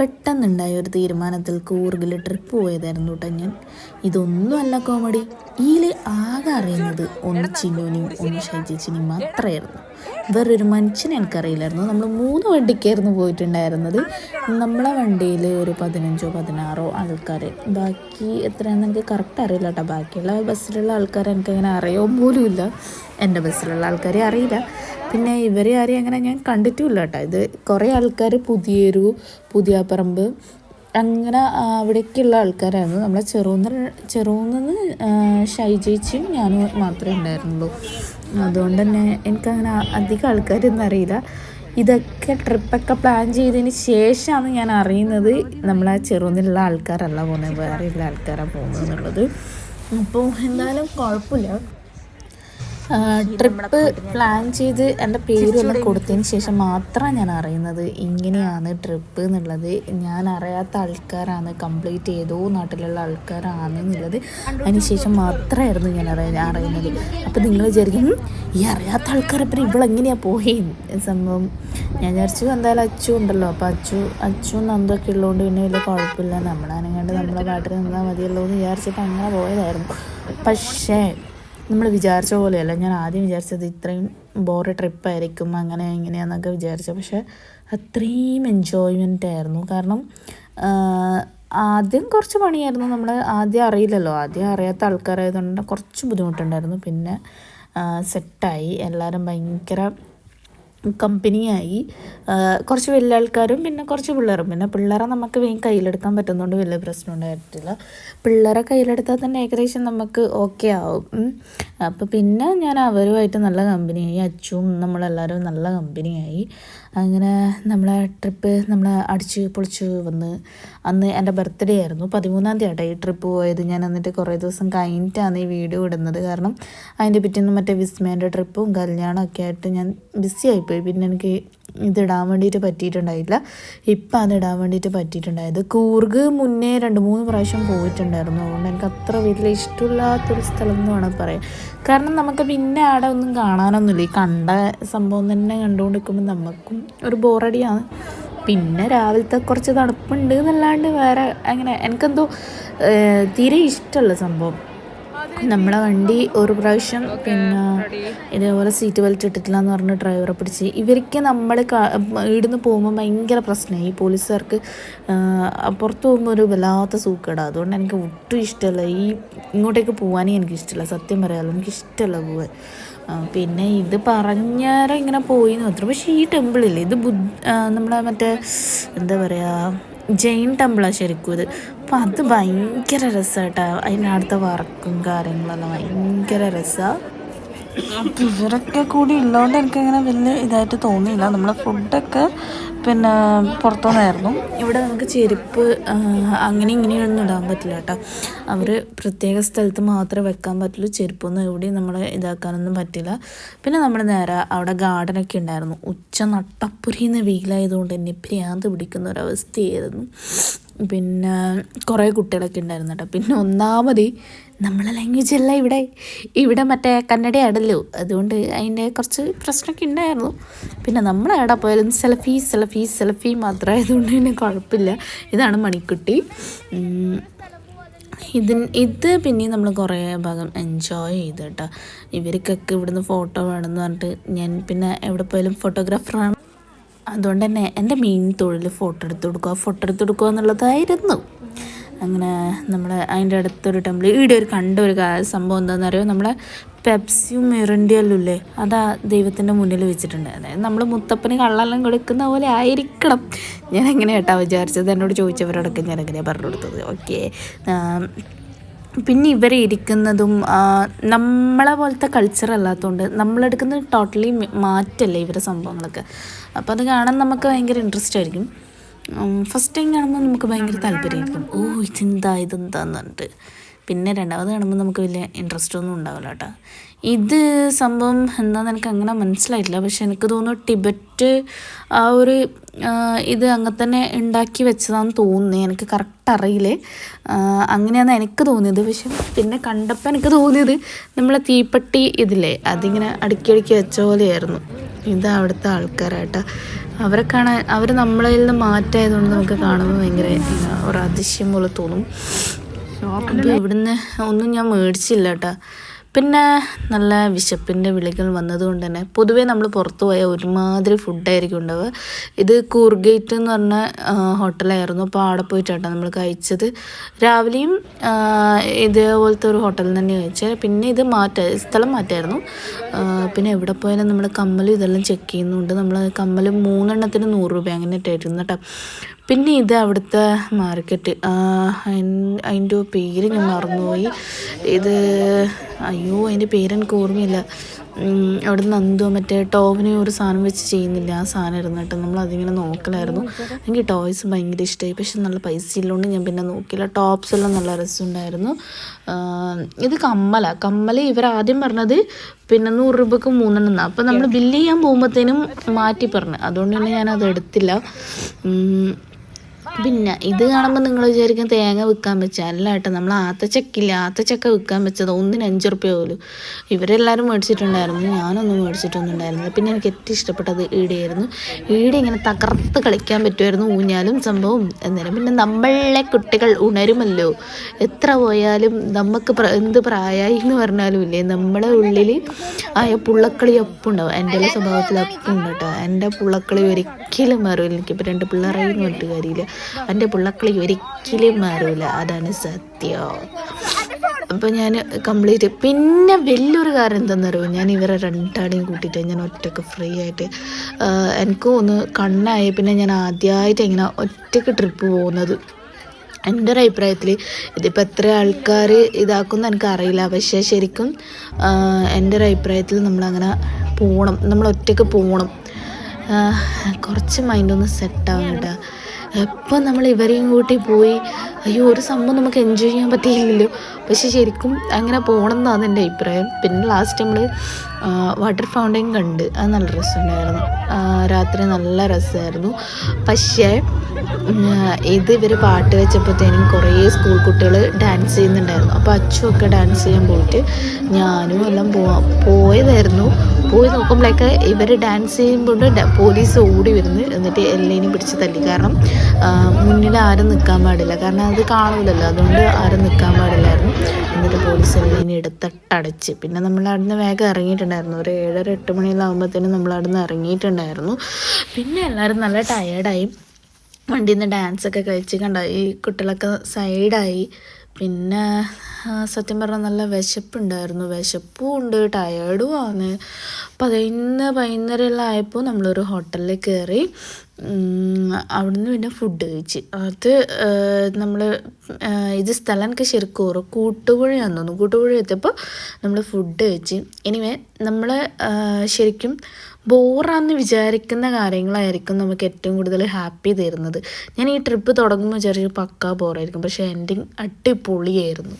പെട്ടെന്നുണ്ടായ ഒരു തീരുമാനത്തിൽ കൂർഗിൽ ട്രിപ്പ് പോയതായിരുന്നു കേട്ടോ ഞാൻ. ഇതൊന്നുമല്ല കോമഡി. ഇതിൽ ആകെ അറിയുന്നത് ഒന്ന് ചിന്നുവിനെയും ഒന്ന് ഷൈജിച്ചിനെയും മാത്രമായിരുന്നു വേറൊരു മനുഷ്യനെ എനിക്കറിയില്ലായിരുന്നു. നമ്മൾ മൂന്ന് വണ്ടിക്കായിരുന്നു പോയിട്ടുണ്ടായിരുന്നത്. നമ്മളെ വണ്ടിയിൽ ഒരു പതിനഞ്ചോ പതിനാറോ ആൾക്കാർ ബാക്കി എത്രയാണെന്ന് എനിക്ക് കറക്റ്റ് അറിയില്ല കേട്ടോ ബാക്കിയുള്ള ബസ്സിലുള്ള ആൾക്കാർ എനിക്കങ്ങനെ അറിയോ പോലും ഇല്ല. എന്റെ ബസ്സിലുള്ള ആൾക്കാരെ അറിയില്ല. പിന്നെ ഇവരെ ആരെയും അങ്ങനെ ഞാൻ കണ്ടിട്ടുമില്ല കേട്ടോ ഇത് കുറേ ആൾക്കാർ പുതിയൊരു പുതിയാപ്പറമ്പ് അങ്ങനെ അവിടേക്കുള്ള ആൾക്കാരായിരുന്നു. നമ്മളെ ചെറുന്ന് ചെറുന്ന് ഷൈജേച്ചിയും ഞാനും മാത്രമേ ഉണ്ടായിരുന്നുള്ളൂ. അതുകൊണ്ട് തന്നെ എനിക്കങ്ങനെ അധികം ആൾക്കാരൊന്നും അറിയില്ല. ഇതൊക്കെ ട്രിപ്പൊക്കെ പ്ലാൻ ചെയ്തതിന് ശേഷമാണ് ഞാൻ അറിയുന്നത് നമ്മളെ ചെറുന്നിലുള്ള ആൾക്കാരല്ല പോകുന്നത്. വേറെയുള്ള ആൾക്കാരാണ് പോകുന്നത് എന്നുള്ളത്. അപ്പോൾ എന്തായാലും കുഴപ്പമില്ല. ട്രിപ്പ് പ്ലാൻ ചെയ്ത് എന്റെ പേരൊന്ന് കൊടുത്തതിന് ശേഷം മാത്രമാണ് ഞാൻ അറിയുന്നത്. ഇങ്ങനെയാണ് ട്രിപ്പ് എന്നുള്ളത്. ഞാൻ അറിയാത്ത ആൾക്കാരാണ് കംപ്ലീറ്റ് ഏതോ നാട്ടിലുള്ള ആൾക്കാരാണ് എന്നുള്ളത്. അതിന് ശേഷം മാത്രമായിരുന്നു ഞാൻ അറിയ അറിയുന്നത്. അപ്പോൾ നിങ്ങൾ വിചാരിക്കും ഈ അറിയാത്ത ആൾക്കാരപ്പം ഇവളെങ്ങനെയാണ് പോയി? സംഭവം. ഞാൻ വിചാരിച്ചു എന്തായാലും അച്ചു ഉണ്ടല്ലോ. അപ്പോൾ അച്ചു അച്ചു നന്ദൊക്കെ ഉള്ളതുകൊണ്ട് പിന്നെ വലിയ കുഴപ്പമില്ല. നമ്മളാനെങ്ങാണ്ട് നമ്മളെ നാട്ടിൽ നിന്നാൽ മതിയല്ലോ എന്ന് വിചാരിച്ചിട്ട് അങ്ങനെ പോയതായിരുന്നു. പക്ഷേ നമ്മൾ വിചാരിച്ച പോലെയല്ല. ഞാൻ ആദ്യം വിചാരിച്ചത് ഇത്രയും ബോറ് ട്രിപ്പായിരിക്കും അങ്ങനെ ഇങ്ങനെയാന്നൊക്കെ വിചാരിച്ചു. പക്ഷെ അത്രയും എൻജോയ്മെന്റ് ആയിരുന്നു. കാരണം ആദ്യം കുറച്ച് പണിയായിരുന്നു. നമ്മൾ ആദ്യം അറിയില്ലല്ലോ. ആദ്യം അറിയാത്ത ആൾക്കാരായതുകൊണ്ട് കുറച്ച് ബുദ്ധിമുട്ടുണ്ടായിരുന്നു. പിന്നെ സെറ്റായി എല്ലാവരും ഭയങ്കര കമ്പനിയായി. കുറച്ച് വലിയ ആൾക്കാരും പിന്നെ കുറച്ച് പിള്ളേരും. പിന്നെ പിള്ളേരെ നമുക്ക് വേഗം കയ്യിലെടുക്കാൻ പറ്റുന്നതുകൊണ്ട് വലിയ പ്രശ്നം ഉണ്ടായിട്ടില്ല പിള്ളേരെ കയ്യിലെടുത്താൽ തന്നെ ഏകദേശം നമുക്ക് ഓക്കെ ആവും. അപ്പോൾ പിന്നെ ഞാൻ അവരുമായിട്ട് നല്ല കമ്പനിയായി. അച്ചും നമ്മളെല്ലാവരും നല്ല കമ്പനിയായി. അങ്ങനെ നമ്മളെ ട്രിപ്പ് നമ്മൾ അടിച്ച് പൊളിച്ച് വന്ന് അന്ന് എന്റെ ബർത്ത്ഡേ ആയിരുന്നു. പതിമൂന്നാം തീയതി ഈ ട്രിപ്പ് പോയത്. ഞാൻ എന്നിട്ട് കുറേ ദിവസം കഴിഞ്ഞിട്ടാണ് ഈ വീഡിയോ ഇടുന്നത്. കാരണം അതിന്റെ പിറ്റേന്ന് മറ്റേ വിസ്മേന്റെ ട്രിപ്പും കല്യാണമൊക്കെ ആയിട്ട് ഞാൻ ബിസി ആയിപ്പോയി പിന്നെ എനിക്ക് ഇതിടാൻ വേണ്ടിയിട്ട് പറ്റിയിട്ടുണ്ടായില്ല. ഇപ്പം അത് ഇടാൻ വേണ്ടിയിട്ട് പറ്റിയിട്ടുണ്ടായത് കൂർഗ് മുന്നേ രണ്ട് മൂന്ന് പ്രാവശ്യം പോയിട്ടുണ്ടായിരുന്നു. അതുകൊണ്ട് എനിക്ക് അത്ര വലിയ ഇഷ്ടമില്ലാത്തൊരു സ്ഥലം എന്ന് വേണം പറയാം കാരണം നമുക്ക് പിന്നെ അവിടെ ഒന്നും കാണാനൊന്നുമില്ല. ഈ കണ്ട സംഭവം തന്നെ കണ്ടുകൊണ്ടിരിക്കുമ്പോൾ നമുക്കും ഒരു ബോറടിയാണ്. പിന്നെ രാവിലത്തെ കുറച്ച് തണുപ്പുണ്ട് എന്നല്ലാണ്ട് വേറെ അങ്ങനെ എനിക്കെന്തോ തീരെ ഇഷ്ടമല്ല സംഭവം. നമ്മളെ വണ്ടി ഒരു പ്രാവശ്യം പിന്നെ ഇതേപോലെ സീറ്റ് ബെൽറ്റ് ഇട്ടിട്ടില്ല എന്ന് പറഞ്ഞ് ഡ്രൈവറെ പിടിച്ച്. ഇവർക്ക് നമ്മൾ ഇവിടുന്ന് പോകുമ്പോൾ ഭയങ്കര പ്രശ്നമായി. ഈ പോലീസുകാർക്ക് പുറത്ത് പോകുമ്പോൾ ഒരു വല്ലാത്ത സൂക്കേടാണ് അതുകൊണ്ട് എനിക്ക് ഒട്ടും ഇഷ്ടമല്ല. ഈ ഇങ്ങോട്ടേക്ക് പോകാനേ എനിക്ക് ഇഷ്ടമല്ല. സത്യം പറയാമല്ലോ എനിക്ക് ഇഷ്ടമല്ല പോകാൻ പിന്നെ ഇത് പറഞ്ഞാരം ഇങ്ങനെ പോയി എന്ന് മാത്രം. പക്ഷേ ഈ ടെമ്പിളില്ലേ ഇത് ബുദ്ധ നമ്മളെ മറ്റേ എന്താ പറയുക ജെയിൻ ടെമ്പിളാണ് ശരിക്കും ഇത്. അപ്പം അത് ഭയങ്കര രസമായിട്ടാണ് അതിനടുത്ത വർക്കും കാര്യങ്ങളെല്ലാം ഭയങ്കര രസമാണ് ഇവരൊക്കെ കൂടി ഉള്ളതുകൊണ്ട് എനിക്കങ്ങനെ വലിയ ഇതായിട്ട് തോന്നിയില്ല. നമ്മളെ ഫുഡൊക്കെ പിന്നെ പുറത്തുനിന്നായിരുന്നു. ഇവിടെ നമുക്ക് ചെരുപ്പ് അങ്ങനെ ഇങ്ങനെയൊന്നും ഇടാൻ പറ്റില്ല കേട്ടോ. അവർ പ്രത്യേക സ്ഥലത്ത് മാത്രമേ വെക്കാൻ പറ്റുള്ളൂ. ചെരുപ്പൊന്നും എവിടെയും നമ്മൾ ഇതാക്കാനൊന്നും പറ്റില്ല. പിന്നെ നമ്മൾ നേരെ അവിടെ ഗാർഡനൊക്കെ ഉണ്ടായിരുന്നു. ഉച്ച നട്ടപ്പുരിയുന്ന വെയിലായതുകൊണ്ട് എന്നെ പ്രാന്ത് പിടിക്കുന്ന ഒരവസ്ഥയായിരുന്നു. പിന്നെ കുറേ കുട്ടികളൊക്കെ ഉണ്ടായിരുന്നു കേട്ടോ. പിന്നെ ഒന്നാമത് നമ്മളെ ലാംഗ്വേജ് അല്ല ഇവിടെ. ഇവിടെ മറ്റേ കന്നഡയാണല്ലോ. അതുകൊണ്ട് അതിന്റെ കുറച്ച് പ്രശ്നമൊക്കെ ഉണ്ടായിരുന്നു. പിന്നെ നമ്മൾ എവിടെ പോയാലും സെൽഫി സെൽഫി സെൽഫി മാത്രമായതുകൊണ്ട് തന്നെ കുഴപ്പമില്ല. ഇതാണ് മണിക്കുട്ടി. ഇതിന് ഇത് പിന്നെ നമ്മൾ കുറേ ഭാഗം എൻജോയ് ചെയ്ത് കേട്ടോ ഇവർക്കൊക്കെ ഇവിടുന്ന് ഫോട്ടോ വേണമെന്ന് പറഞ്ഞിട്ട് ഞാൻ പിന്നെ എവിടെ പോയാലും ഫോട്ടോഗ്രാഫറാണ് അതുകൊണ്ട് തന്നെ എന്റെ മെയിൻ തൊഴിൽ ഫോട്ടോ എടുത്ത് കൊടുക്കുക. ഫോട്ടോ എടുത്ത് കൊടുക്കുക എന്നുള്ളതായിരുന്നു. അങ്ങനെ നമ്മൾ അതിന്റെ അടുത്തൊരു ടെമ്പിൾ ഇവിടെ ഒരു കണ്ട ഒരു സംഭവം എന്താണെന്ന് അറിയോ നമ്മളെ പെപ്സിയും മിറണ്ടിയല്ലേ അതാ ദൈവത്തിന്റെ മുന്നിൽ വെച്ചിട്ടുണ്ട്. അതായത് നമ്മൾ മുത്തപ്പന് കള്ളെല്ലാം കൊടുക്കുന്ന പോലെ ആയിരിക്കണം. ഞാൻ എങ്ങനെ കേട്ടാ വിചാരിച്ചത്? എന്നോട് ചോദിച്ചവരോടൊക്കെ ഞാൻ എങ്ങനെയാണ് പറഞ്ഞു കൊടുത്തത്. ഓക്കെ പിന്നെ ഇവരെ ഇരിക്കുന്നതും നമ്മളെ പോലത്തെ കൾച്ചർ അല്ലാത്തതുകൊണ്ട് നമ്മളെടുക്കുന്നത് ടോട്ടലി മാറ്റല്ലേ ഇവരുടെ സംഭവങ്ങളൊക്കെ. അപ്പോൾ അത് കാണാൻ നമുക്ക് ഭയങ്കര ഇൻട്രസ്റ്റ് ആയിരിക്കും. ഫസ്റ്റ് ടൈം കാണുമ്പോൾ നമുക്ക് ഭയങ്കര താല്പര്യമായിരിക്കും ഓ ഇതെന്താ ഇതെന്താന്ന് പറഞ്ഞിട്ട്. പിന്നെ രണ്ടാമത് കാണുമ്പോൾ നമുക്ക് വലിയ ഇൻട്രസ്റ്റ് ഒന്നും ഉണ്ടാവില്ല കേട്ടോ. ഇത് സംഭവം എന്താണെന്ന് എനിക്ക് അങ്ങനെ മനസ്സിലായിട്ടില്ല. പക്ഷെ എനിക്ക് തോന്നുന്നു ടിബറ്റ് ആ ഒരു ഇത് അങ്ങനെ തന്നെ ഉണ്ടാക്കി വെച്ചതാണെന്ന് തോന്നുന്നു. എനിക്ക് കറക്റ്റ് അറിയില്ലേ? അങ്ങനെയാണ് എനിക്ക് തോന്നിയത്. പക്ഷെ പിന്നെ കണ്ടപ്പോൾ എനിക്ക് തോന്നിയത് നമ്മളെ തീപ്പെട്ടി ഇതില്ലേ അതിങ്ങനെ അടുക്കി അടുക്കി വെച്ച പോലെയായിരുന്നു. ഇത് അവിടുത്തെ ആൾക്കാരാട്ടോ. അവരെ കാണാൻ അവർ നമ്മളിൽ നിന്ന് മാറ്റായതുകൊണ്ട് നമുക്ക് കാണുമ്പോൾ ഭയങ്കര ഒരു അതിശയം പോലെ തോന്നും. ഇവിടുന്ന് ഒന്നും ഞാൻ മേടിച്ചില്ല കേട്ടോ പിന്നെ നല്ല വിശപ്പിന്റെ വിളികൾ വന്നതുകൊണ്ട് തന്നെ പൊതുവേ നമ്മൾ പുറത്തു പോയാൽ ഒരുമാതിരി ഫുഡായിരിക്കും ഉണ്ടാവുക. ഇത് കൂർഗേറ്റ് എന്ന് പറഞ്ഞ ഹോട്ടലായിരുന്നു. അപ്പോൾ അവിടെ പോയിട്ടാട്ടോ നമ്മൾ കഴിച്ചത്. രാവിലെയും ഇതേപോലത്തെ ഒരു ഹോട്ടലിൽ തന്നെ കഴിച്ചത് പിന്നെ ഇത് മാറ്റ സ്ഥലം മാറ്റായിരുന്നു. പിന്നെ എവിടെ പോയാലും നമ്മൾ കമ്മൽ ഇതെല്ലാം ചെക്ക് ചെയ്യുന്നുണ്ട്. നമ്മൾ കമ്മൽ മൂന്നെണ്ണത്തിന് നൂറ് രൂപ അങ്ങനെ ഇട്ടായിരുന്നു കേട്ടോ. പിന്നെ ഇത് അവിടുത്തെ മാർക്കറ്റ് അതിന്റെ പേര് ഞാൻ മറന്നുപോയി. ഇത് അയ്യോ അതിന്റെ പേരെനിക്ക് ഓർമ്മയില്ല. അവിടെ നിന്ന് എന്തോ മറ്റേ ടോവിനെ ഒരു സാധനം വെച്ച് ചെയ്യുന്നില്ല ആ സാധനം ഇരുന്ന് കേട്ടോ. നമ്മൾ അതിങ്ങനെ നോക്കലായിരുന്നു. എനിക്ക് ടോയ്സ് ഭയങ്കര ഇഷ്ടമായി പക്ഷെ നല്ല പൈസ ഇല്ലോണ്ട് ഞാൻ പിന്നെ നോക്കിയില്ല. ടോപ്സ് എല്ലാം നല്ല രസമുണ്ടായിരുന്നു ഇത് കമ്മല. കമ്മൽ ഇവർ ആദ്യം പറഞ്ഞത് പിന്നെ നൂറ് രൂപക്ക് മൂന്നെണ്ണം എന്നാ. അപ്പോൾ നമ്മൾ ബില്ല് ചെയ്യാൻ പോകുമ്പോഴത്തേനും മാറ്റി പറഞ്ഞു. അതുകൊണ്ട് തന്നെ ഞാനത് എടുത്തില്ല. പിന്നെ ഇത് കാണുമ്പോൾ നിങ്ങൾ വിചാരിക്കും തേങ്ങ വിൽക്കാൻ വെച്ചാൽ അല്ല കേട്ടോ നമ്മൾ ആത്തച്ചക്കില്ല ആത്തച്ചക്ക വിൽക്കാൻ വെച്ചത് ഒന്നിന് അഞ്ച് റുപ്യ പോലും. ഇവരെല്ലാവരും മേടിച്ചിട്ടുണ്ടായിരുന്നു. ഞാനൊന്നും മേടിച്ചിട്ടൊന്നും ഉണ്ടായിരുന്നില്ല പിന്നെ എനിക്ക് ഏറ്റവും ഇഷ്ടപ്പെട്ടത് ഈടയായിരുന്നു. ഈടി ഇങ്ങനെ തകർത്ത് കളിക്കാൻ പറ്റുമായിരുന്നു ഊഞ്ഞാലും സംഭവം. എന്നേരം പിന്നെ നമ്മളെ കുട്ടികൾ ഉണരുമല്ലോ. എത്ര പോയാലും നമുക്ക് എന്ത് പ്രായമായി എന്ന് പറഞ്ഞാലും ഇല്ലേ? നമ്മളെ ഉള്ളിൽ ആയ പുള്ളക്കളി ഒപ്പം ഉണ്ടാവും എന്റെ സ്വഭാവത്തിൽ ഒപ്പം ഉണ്ട് കേട്ടോ. എന്റെ പുള്ളക്കളി ഒരിക്കലും മാറില്ല എനിക്കിപ്പോൾ രണ്ട് പിള്ളേരായി എന്ന് പറഞ്ഞിട്ട് കാര്യമില്ല. എന്റെ പുള്ളക്കളി ഒരിക്കലും മാറില്ല അതാണ് സത്യം. അപ്പോൾ ഞാൻ കംപ്ലീറ്റ് പിന്നെ വലിയൊരു കാര്യം അറിയുമോ ഞാൻ ഇവരെ രണ്ടാളെയും കൂട്ടിയിട്ട് ഞാൻ ഒറ്റയ്ക്ക് ഫ്രീ ആയിട്ട് എനിക്കും ഒന്ന് കണ്ണായി. പിന്നെ ഞാൻ ആദ്യമായിട്ട് ഇങ്ങനെ ഒറ്റയ്ക്ക് ട്രിപ്പ് പോകുന്നത്. എന്റെ ഒരു അഭിപ്രായത്തിൽ ഇതിപ്പോൾ എത്ര ആൾക്കാർ ഇതാക്കുമെന്ന് എനിക്ക് അറിയില്ല പക്ഷേ ശരിക്കും എന്റെ ഒരു അഭിപ്രായത്തിൽ നമ്മളങ്ങനെ പോകണം നമ്മൾ ഒറ്റയ്ക്ക് പോകണം കുറച്ച് മൈൻഡൊന്ന് സെറ്റാവും കേട്ടോ. എപ്പം നമ്മൾ ഇവരെയും കൂട്ടി പോയി? അയ്യോ ഒരു സംഭവം നമുക്ക് എൻജോയ് ചെയ്യാൻ പറ്റിയില്ലല്ലോ. പക്ഷെ ശരിക്കും അങ്ങനെ പോകണം എന്നാണ് എന്റെ അഭിപ്രായം. പിന്നെ ലാസ്റ്റ് നമ്മൾ വാട്ടർ ഫൗണ്ടൈൻ കണ്ട്. അത് നല്ല രസമുണ്ടായിരുന്നു. രാത്രി നല്ല രസമായിരുന്നു. പക്ഷേ ഇത് ഇവർ പാട്ട് വെച്ചപ്പോഴത്തേനും കുറേ സ്കൂൾ കുട്ടികൾ ഡാൻസ് ചെയ്യുന്നുണ്ടായിരുന്നു. അപ്പോൾ അച്ചുമൊക്കെ ഡാൻസ് ചെയ്യാൻ പോയിട്ട് ഞാനും എല്ലാം പോവാ പോയതായിരുന്നു. പോയി നോക്കുമ്പോഴേക്ക് ഇവർ ഡാൻസ് ചെയ്യുമ്പോൾ പോലീസ് ഓടി വരുന്നു. എന്നിട്ട് എല്ലേനും പിടിച്ച് തല്ലി. കാരണം മുന്നിൽ ആരും നിൽക്കാൻ പാടില്ല. കാരണം അത് കാണൂലല്ലോ. അതുകൊണ്ട് ആരും നിൽക്കാൻ പാടില്ലായിരുന്നു. എന്നിട്ട് പോലീസ് എല്ലേനെ എടുത്തിട്ടടച്ച് പിന്നെ നമ്മൾ അവിടുന്ന് വേഗം ഇറങ്ങിയിട്ടുണ്ടായിരുന്നു. ഒരു ഏഴര എട്ട് മണിയെല്ലാം ആകുമ്പോഴത്തേനും നമ്മൾ അവിടുന്ന് ഇറങ്ങിയിട്ടുണ്ടായിരുന്നു. പിന്നെ എല്ലാവരും നല്ല ടയേർഡായി വണ്ടിയിൽ നിന്ന് ഡാൻസൊക്കെ കളിച്ച് കണ്ട? ഈ കുട്ടികളൊക്കെ സൈഡായി പിന്നെ സത്യം പറഞ്ഞാൽ നല്ല വിശപ്പുണ്ടായിരുന്നു. വിശപ്പും ഉണ്ട് ടയേർഡും ആണ്. പതിനൊന്ന് പതിനൊന്നര എല്ലാം ആയപ്പോൾ നമ്മളൊരു ഹോട്ടലിൽ കയറി അവിടുന്ന് പിന്നെ ഫുഡ് കഴിച്ച്. അത് നമ്മൾ ഇത് സ്ഥലം എനിക്ക് ശരിക്കും ഓർമ്മ കൂട്ടുപുഴയാന്ന് തോന്നുന്നു. കൂട്ടുപുഴ എത്തിയപ്പോൾ നമ്മൾ ഫുഡ് കഴിച്ച്. എനിവേ നമ്മൾ ശരിക്കും ബോറാന്ന് വിചാരിക്കുന്ന കാര്യങ്ങളായിരിക്കും നമുക്ക് ഏറ്റവും കൂടുതൽ ഹാപ്പി തരുന്നത്. ഞാൻ ഈ ട്രിപ്പ് തുടങ്ങുമ്പോൾ വിചാരിച്ചു പക്കാ ബോറായിരിക്കും. പക്ഷേ എൻഡിങ് അടിപൊളിയായിരുന്നു.